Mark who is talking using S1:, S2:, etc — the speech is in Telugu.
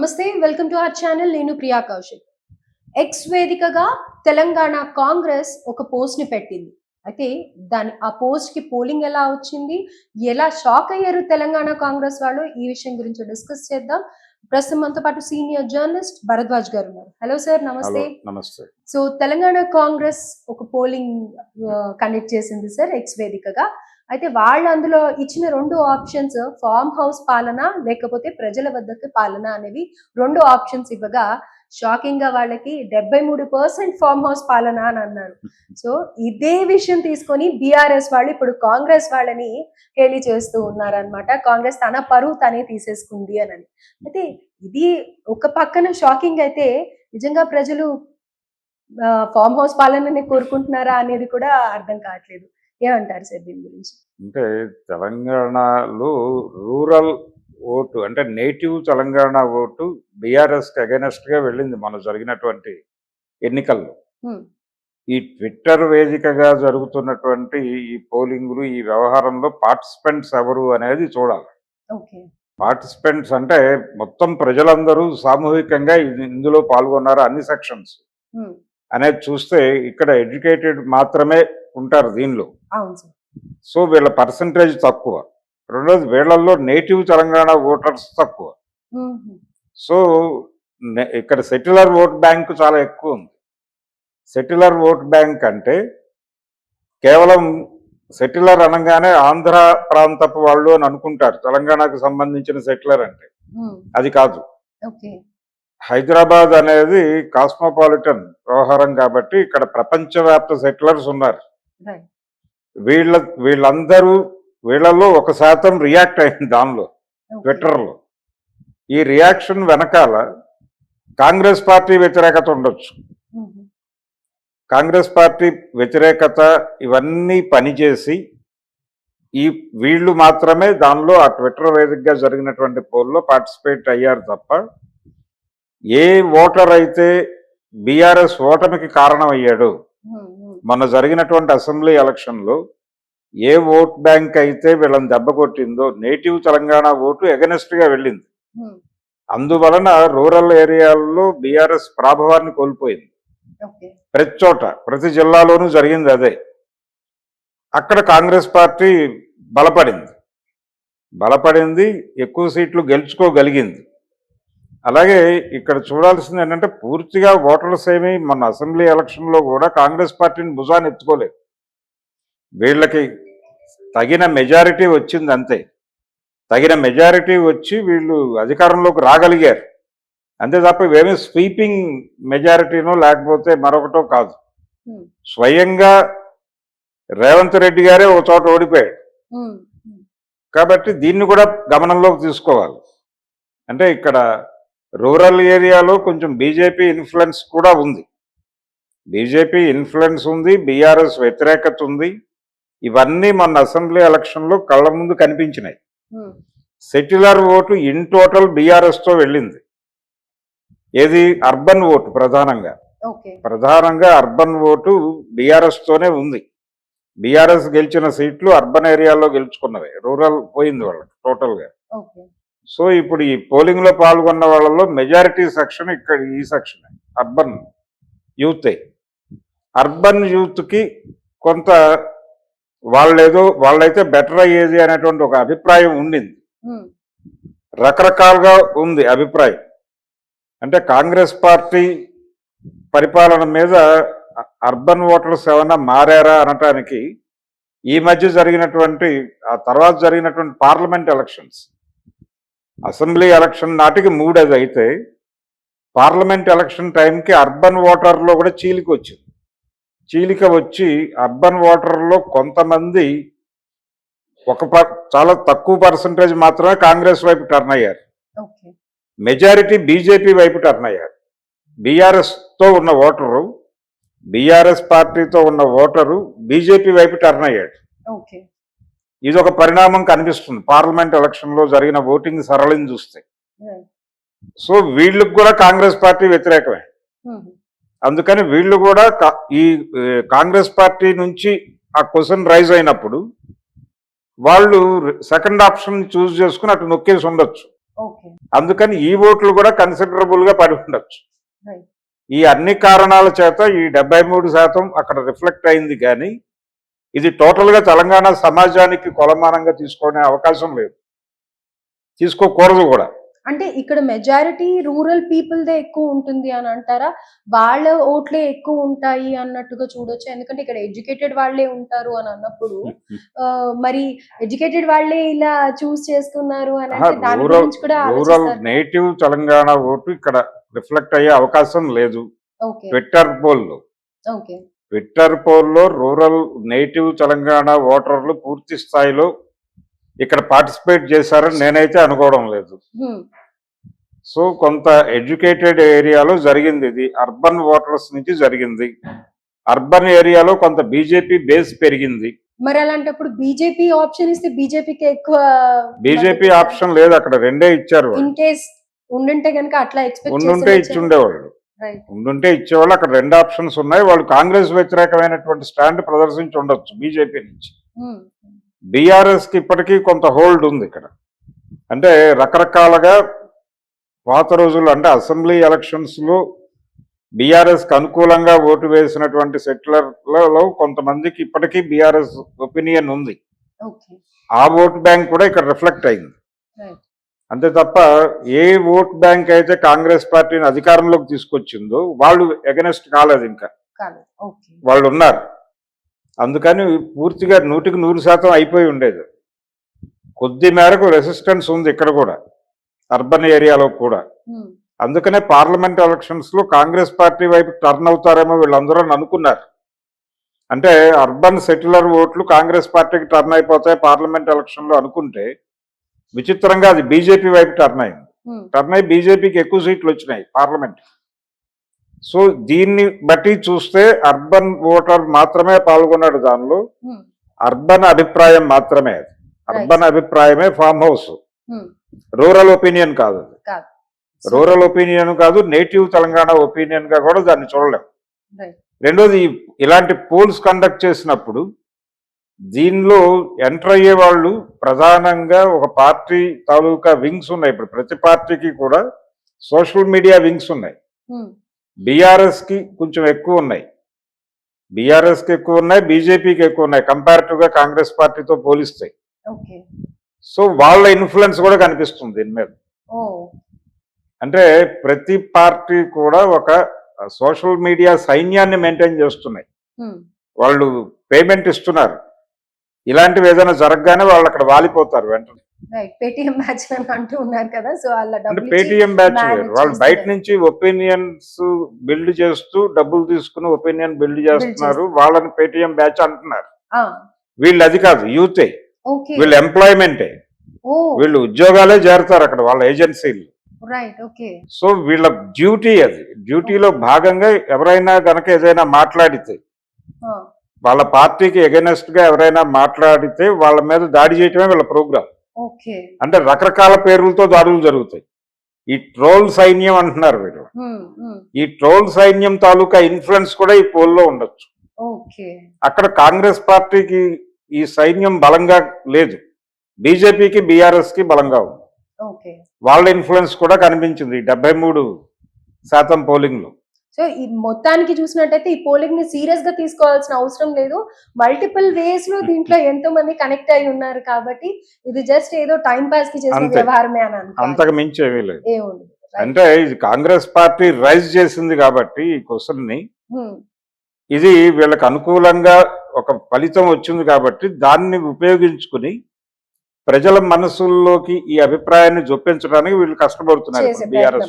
S1: నమస్తే వెల్కమ్ టు అవర్ ఛానల్. నేను ప్రియా కౌశిక్. ఎక్స్ వేదికగా తెలంగాణ కాంగ్రెస్ ఒక పోస్ట్ని పెట్టింది. అయితే దాని ఆ పోస్ట్కి పోలింగ్ ఎలా వచ్చింది? ఎలా షాక్ అయ్యారు తెలంగాణ కాంగ్రెస్ వాళ్ళు? ఈ విషయం గురించి డిస్కస్ చేద్దాం. ప్రస్తుతం మనతో పాటు సీనియర్ జర్నలిస్ట్ భరద్వాజ్ గారు ఉన్నారు. హలో సార్ నమస్తే.
S2: నమస్తే.
S1: సో తెలంగాణ కాంగ్రెస్ ఒక పోలింగ్ కండక్ట్ చేసింది సార్ ఎక్స్ వేదికగా అయితే వాళ్ళు అందులో ఇచ్చిన రెండు ఆప్షన్స్ ఫామ్ హౌస్ పాలన లేకపోతే ప్రజల వద్దకు పాలన అనేవి రెండు ఆప్షన్స్ ఇవ్వగా షాకింగ్గా వాళ్ళకి డెబ్బై మూడు పర్సెంట్ ఫామ్ హౌస్ పాలన అని అన్నారు. సో ఇదే విషయం తీసుకొని బీఆర్ఎస్ వాళ్ళు ఇప్పుడు కాంగ్రెస్ వాళ్ళని హేళి చేస్తూ ఉన్నారనమాట కాంగ్రెస్ తన పరువు తనే తీసేసుకుంది అని అయితే ఇది ఒక పక్కన షాకింగ్ అయితే నిజంగా ప్రజలు ఫామ్ హౌస్ పాలనని కోరుకుంటున్నారా అనేది కూడా అర్థం కావట్లేదు. ఏమంటారు సార్ దీని గురించి?
S2: అంటే తెలంగాణలో రూరల్ ఓటు అంటే నేటివ్ తెలంగాణ ఓటు బీఆర్ఎస్కి అగెనెస్ట్గా వెళ్ళింది మన జరిగినటువంటి ఎన్నికల్లో. ఈ ట్విట్టర్ వేదికగా జరుగుతున్నటువంటి ఈ పోలింగులు ఈ వ్యవహారంలో పార్టిసిపెంట్స్ ఎవరు అనేది చూడాలి.
S1: ఓకే.
S2: పార్టిసిపెంట్స్ అంటే మొత్తం ప్రజలందరూ సామూహికంగా ఇది- ఇందులో పాల్గొన్నారు అన్ని సెక్షన్స్. అనేది చూస్తే ఇక్కడ ఎడ్యుకేటెడ్ మాత్రమే ఉంటారు దీనిలో. సో వీళ్ళ పర్సంటేజ్ తక్కువ. రెండోది వీళ్ళల్లో నేటివ్ తెలంగాణ ఓటర్స్ తక్కువ. సో ఇక్కడ సెటిలర్ ఓట్ బ్యాంక్ చాలా ఎక్కువ ఉంది. సెటిలర్ ఓట్ బ్యాంక్ అంటే కేవలం సెటిలర్ అనగానే ఆంధ్ర ప్రాంతపు వాళ్ళు అని అనుకుంటారు. తెలంగాణకు సంబంధించిన సెటిలర్ అంటే. అది కాదు. హైదరాబాద్ అనేది కాస్మోపాలిటన్ వ్యవహారం కాబట్టి ఇక్కడ ప్రపంచవ్యాప్త సెటిలర్స్ ఉన్నారు. వీళ్ళ వీళ్ళందరూ వీళ్ళలో ఒక శాతం రియాక్ట్ అయింది దానిలో ట్విట్టర్లో. ఈ రియాక్షన్ వెనకాల కాంగ్రెస్ పార్టీ వ్యతిరేకత ఉండొచ్చు. కాంగ్రెస్ పార్టీ వ్యతిరేకత ఇవన్నీ పనిచేసి ఈ వీళ్ళు మాత్రమే దానిలో ఆ ట్విట్టర్ వేదికగా జరిగినటువంటి పోల్లో పార్టిసిపేట్ అయ్యారు తప్ప ఏ ఓటర్ అయితే బీఆర్ఎస్ ఓటమికి కారణమయ్యాడు మొన్న జరిగినటువంటి అసెంబ్లీ ఎలక్షన్లో ఏ ఓట్ బ్యాంక్ అయితే వీళ్ళని దెబ్బ కొట్టిందో నేటివ్ తెలంగాణ ఓటు గా వెళ్ళింది. అందువలన రూరల్ ఏరియాల్లో బీఆర్ఎస్ ప్రాభవాన్ని కోల్పోయింది. ప్రతి చోట ప్రతి జిల్లాలోనూ జరిగింది అదే. అక్కడ కాంగ్రెస్ పార్టీ బలపడింది. బలపడింది ఎక్కువ సీట్లు గెలుచుకోగలిగింది. అలాగే ఇక్కడ చూడాల్సింది ఏంటంటే పూర్తిగా ఓటర్స్ ఏమీ మన అసెంబ్లీ ఎలక్షన్లో కూడా కాంగ్రెస్ పార్టీని భుజాన్ని ఎత్తుకోలేదు. వీళ్ళకి తగిన మెజారిటీ వచ్చింది అంతే. తగిన మెజారిటీ వచ్చి వీళ్ళు అధికారంలోకి రాగలిగారు. అంతే తప్ప ఇవేమీ స్వీపింగ్ మెజారిటీనో లేకపోతే మరొకటో కాదు. స్వయంగా రేవంత్ రెడ్డి గారే ఒక చోట ఓడిపోయాడు. కాబట్టి దీన్ని కూడా గమనంలోకి తీసుకోవాలి. అంటే ఇక్కడ రూరల్ ఏరియాలో కొంచెం బీజేపీ ఇన్ఫ్లుయెన్స్ కూడా ఉంది. బీజేపీ ఇన్ఫ్లుయెన్స్ ఉంది బీఆర్ఎస్ వ్యతిరేకత ఉంది. ఇవన్నీ మన అసెంబ్లీ ఎలక్షన్లో కళ్ళ ముందు కనిపించినాయి. సెటిలర్ ఓటు ఇన్ టోటల్ బీఆర్ఎస్తో వెళ్ళింది. ఏది? అర్బన్ ఓటు ప్రధానంగా. ప్రధానంగా అర్బన్ ఓటు బీఆర్ఎస్ తోనే ఉంది. బీఆర్ఎస్ గెలిచిన సీట్లు అర్బన్ ఏరియాలో గెలుచుకున్నవే. రూరల్ పోయింది వాళ్ళకి టోటల్గా
S1: ఓకే.
S2: సో ఇప్పుడు ఈ పోలింగ్లో పాల్గొన్న వాళ్ళలో మెజారిటీ సెక్షన్ ఇక్కడ ఈ సెక్షన్ అర్బన్ యూతే అర్బన్ యూత్కి కొంత వాళ్ళేదో వాళ్ళైతే బెటర్ అయ్యేది అనేటువంటి ఒక అభిప్రాయం ఉండింది. రకరకాలుగా ఉంది అభిప్రాయం. అంటే కాంగ్రెస్ పార్టీ పరిపాలన మీద అర్బన్ ఓటర్స్ ఏమైనా మారారా అనటానికి ఈ మధ్య జరిగినటువంటి ఆ తర్వాత జరిగినటువంటి పార్లమెంట్ ఎలక్షన్స్ అసెంబ్లీ ఎలక్షన్ నాటికి మూడు అది అయితే పార్లమెంట్ ఎలక్షన్ టైంకి అర్బన్ ఓటర్లో కూడా చీలిక వచ్చింది. చీలిక వచ్చి అర్బన్ ఓటర్లో కొంతమంది ఒక చాలా తక్కువ పర్సంటేజ్ మాత్రమే కాంగ్రెస్ వైపు టర్న్ అయ్యారు. మెజారిటీ బీజేపీ వైపు టర్న్ అయ్యారు. బీఆర్ఎస్తో ఉన్న ఓటరు బీఆర్ఎస్ పార్టీతో ఉన్న ఓటరు బీజేపీ వైపు టర్న్ అయ్యాడు.
S1: ఓకే.
S2: ఇది ఒక పరిణామం కనిపిస్తుంది. పార్లమెంట్ ఎలక్షన్లో జరిగిన ఓటింగ్ సరళిని చూస్తే. సో వీళ్ళకి కూడా కాంగ్రెస్ పార్టీ వ్యతిరేకమే. అందుకని వీళ్ళు కూడా ఈ కాంగ్రెస్ పార్టీ నుంచి ఆ క్వశ్చన్ రైజ్ అయినప్పుడు వాళ్ళు సెకండ్ ఆప్షన్ చూస్ చేసుకుని అటు నొక్కేసి ఉండొచ్చు. అందుకని ఈ ఓట్లు కూడా కన్సిడరబుల్గా పడి ఉండొచ్చు. ఈ అన్ని కారణాల చేత ఈ డెబ్బై మూడు శాతం అక్కడ రిఫ్లెక్ట్ అయింది కానీ ఇది టోటల్గా తెలంగాణ సమాజానికి కొలమానంగా తీసుకునే అవకాశం లేదు. తీసుకోకూడదు కూడా.
S1: అంటే ఇక్కడ మెజారిటీ రూరల్ పీపుల్ దే ఎక్కువ ఉంటుంది అని అంటారా? వాళ్ళ ఓట్లే ఎక్కువ ఉంటాయి అన్నట్టుగా చూడొచ్చు. ఎందుకంటే ఇక్కడ ఎడ్యుకేటెడ్ వాళ్ళే ఉంటారు అని అన్నప్పుడు మరి ఎడ్యుకేటెడ్ వాళ్ళే ఇలా చూస్ చేసుకున్నారు అని అంటే దాని
S2: రూరల్
S1: గురించి కూడా
S2: రూరల్ నేటివ్ తెలంగాణ ఓటు ఇక్కడ రిఫ్లెక్ట్ అయ్యే అవకాశం లేదు.
S1: ఓకే.
S2: ట్విట్టర్ పోల్లో.
S1: ఓకే.
S2: ట్విట్టర్ పోల్లో రూరల్ నేటివ్ తెలంగాణ ఓటర్లు పూర్తి స్థాయిలో ఇక్కడ పార్టిసిపేట్ చేశారని నేనైతే అనుకోవడం లేదు. సో కొంత ఎడ్యుకేటెడ్ ఏరియాలో జరిగింది ఇది. అర్బన్ ఓటర్స్ నుంచి జరిగింది. అర్బన్ ఏరియాలో కొంత బీజేపీ బేస్ పెరిగింది.
S1: మరి అలాంటప్పుడు బీజేపీ ఆప్షన్ ఇస్తే బీజేపీకి ఎక్కువ
S2: బీజేపీ ఆప్షన్ లేదు అక్కడ రెండే ఇచ్చారు.
S1: ఇన్ కేస్ ఉండుంటే గనుక అట్లా ఎక్స్పెక్ట్
S2: ఉండుంటే ఇచ్చుండేవాళ్ళు
S1: రైట్
S2: ఉండుంటే ఇచ్చేవాళ్ళు అక్కడ రెండు ఆప్షన్స్ ఉన్నాయి. వాళ్ళు కాంగ్రెస్ వ్యతిరేకమైనటువంటి స్టాండ్ ప్రదర్శించి ఉండొచ్చు బీజేపీ నుంచి. బీఆర్ఎస్కి ఇప్పటికీ కొంత హోల్డ్ ఉంది ఇక్కడ. అంటే రకరకాలుగా పాత రోజుల్లో అంటే అసెంబ్లీ ఎలక్షన్స్లో బీఆర్ఎస్కి అనుకూలంగా ఓటు వేసినటువంటి సెటిలర్లలో కొంతమందికి ఇప్పటికీ బీఆర్ఎస్ ఒపీనియన్ ఉంది. ఆ ఓట్ బ్యాంక్ కూడా ఇక్కడ రిఫ్లెక్ట్ అయింది. అంతే తప్ప ఏ ఓట్ బ్యాంక్ అయితే కాంగ్రెస్ పార్టీని అధికారంలోకి తీసుకొచ్చిందో వాళ్ళు ఎగనెస్ట్ కాలేదు ఇంకా. వాళ్ళు ఉన్నారు. అందుకని పూర్తిగా నూటికి నూరు శాతం అయిపోయి ఉండేది. కొద్ది మేరకు రెసిస్టెన్స్ ఉంది ఇక్కడ కూడా అర్బన్ ఏరియాలో కూడా. అందుకనే పార్లమెంట్ ఎలక్షన్స్లో కాంగ్రెస్ పార్టీ వైపు టర్న్ అవుతారేమో వీళ్ళందరూ అని అనుకున్నారు. అంటే అర్బన్ సెటిలర్ ఓట్లు కాంగ్రెస్ పార్టీకి టర్న్ అయిపోతాయి పార్లమెంట్ ఎలక్షన్లో అనుకుంటే విచిత్రంగా అది బీజేపీ వైపు టర్న్ అయింది. టర్న్ అయి బీజేపీకి ఎక్కువ సీట్లు వచ్చినాయి పార్లమెంట్. సో దీన్ని బట్టి చూస్తే అర్బన్ ఓటర్ మాత్రమే పాల్గొన్నాడు దానిలో. అర్బన్ అభిప్రాయం మాత్రమే అది. అర్బన్ అభిప్రాయమే ఫామ్ హౌస్ రూరల్ ఒపీనియన్ కాదు అది. రూరల్ ఒపీనియన్ కాదు నేటివ్ తెలంగాణ ఒపీనియన్గా కూడా దాన్ని చూడలేం.
S1: రైట్
S2: రెండోది ఇలాంటి పోల్స్ కండక్ట్ చేసినప్పుడు దీనిలో ఎంటర్ అయ్యే వాళ్ళు ప్రధానంగా ఒక పార్టీ తాలూకా వింగ్స్ ఉన్నాయి. ఇప్పుడు ప్రతి పార్టీకి కూడా సోషల్ మీడియా వింగ్స్ ఉన్నాయి. బీఆర్ఎస్కి కొంచెం ఎక్కువ ఉన్నాయి. బీఆర్ఎస్కి ఎక్కువ ఉన్నాయి బీజేపీకి ఎక్కువ ఉన్నాయి. కంపారిటివ్గా కాంగ్రెస్ పార్టీతో పోలిస్తే.
S1: ఓకే.
S2: సో వాళ్ళ ఇన్ఫ్లుయెన్స్ కూడా కనిపిస్తుంది దీని మీద. అంటే ప్రతి పార్టీ కూడా ఒక సోషల్ మీడియా సైన్యాన్ని మెయింటైన్ చేస్తున్నాయి. వాళ్ళు పేమెంట్ ఇస్తున్నారు. ఇలాంటివి ఏదైనా జరగగానే వాళ్ళు అక్కడ వాలిపోతారు వెంటనే.
S1: పేటిఎం బ్యాచ్ అంటూ ఉన్నారు కదా సో అలా
S2: అంటే
S1: డబ్బులు ఇచ్చి
S2: పేటిఎం బ్యాచ్ వాళ్ళు. బయట నుంచి ఒపీనియన్స్ బిల్డ్ చేస్తూ డబ్బులు తీసుకుని ఒపీనియన్ బిల్డ్ చేస్తున్నారు. వాళ్ళని పేటిఎం బ్యాచ్ అంటున్నారు. వీళ్ళు అది కాదు యూతే. వీళ్ళు ఎంప్లాయ్మెంటే వీళ్ళు ఉద్యోగాలే చేరుతారు అక్కడ వాళ్ళ ఏజెన్సీలు సో వీళ్ళ డ్యూటీ అది. డ్యూటీలో భాగంగా ఎవరైనా గనక ఏదైనా మాట్లాడితే వాళ్ళ పార్టీకి ఎగెనెస్ట్గా ఎవరైనా మాట్లాడితే వాళ్ళ మీద దాడి చేయటమే వీళ్ళ ప్రోగ్రామ్ అంటే రకరకాల పేర్లతో దాడులు జరుగుతాయి. ఈ ట్రోల్ సైన్యం అంటున్నారు వీళ్ళు. ఈ ట్రోల్ సైన్యం తాలూకా ఇన్ఫ్లుయెన్స్ కూడా ఈ పోల్లో ఉండొచ్చు. అక్కడ కాంగ్రెస్ పార్టీకి ఈ సైన్యం బలంగా లేదు. బీజేపీకి బీఆర్ఎస్కి బలంగా ఉంది. వాళ్ళ ఇన్ఫ్లుయెన్స్ కూడా కనిపించింది. డెబ్బై మూడు శాతం పోలింగ్లో
S1: సో ఈ మొత్తానికి చూసినట్టయితే ఈ పోలింగ్ని సీరియస్గా తీసుకోవాల్సిన అవసరం లేదు. మల్టిపుల్ వేస్లో దీంట్లో ఎంతో మంది కనెక్ట్ అయి ఉన్నారు కాబట్టి ఇది జస్ట్ ఏదో టైం పాస్కి చేసిన. వ్యవహారమే అని
S2: అంతకు మించి ఏమీ లేదు.
S1: ఏముంది
S2: అంటే ఇది కాంగ్రెస్ పార్టీ రైజ్ చేసింది కాబట్టి ఈ క్వశ్చన్ని
S1: ఉమ్,
S2: ఇది వీళ్ళకి అనుకూలంగా ఒక ఫలితం వచ్చింది కాబట్టి దాన్ని ఉపయోగించుకుని ప్రజల మనసుల్లోకి ఈ అభిప్రాయాన్ని జొప్పించడానికి వీళ్ళు కష్టపడుతున్నారు. బీఆర్ఎస్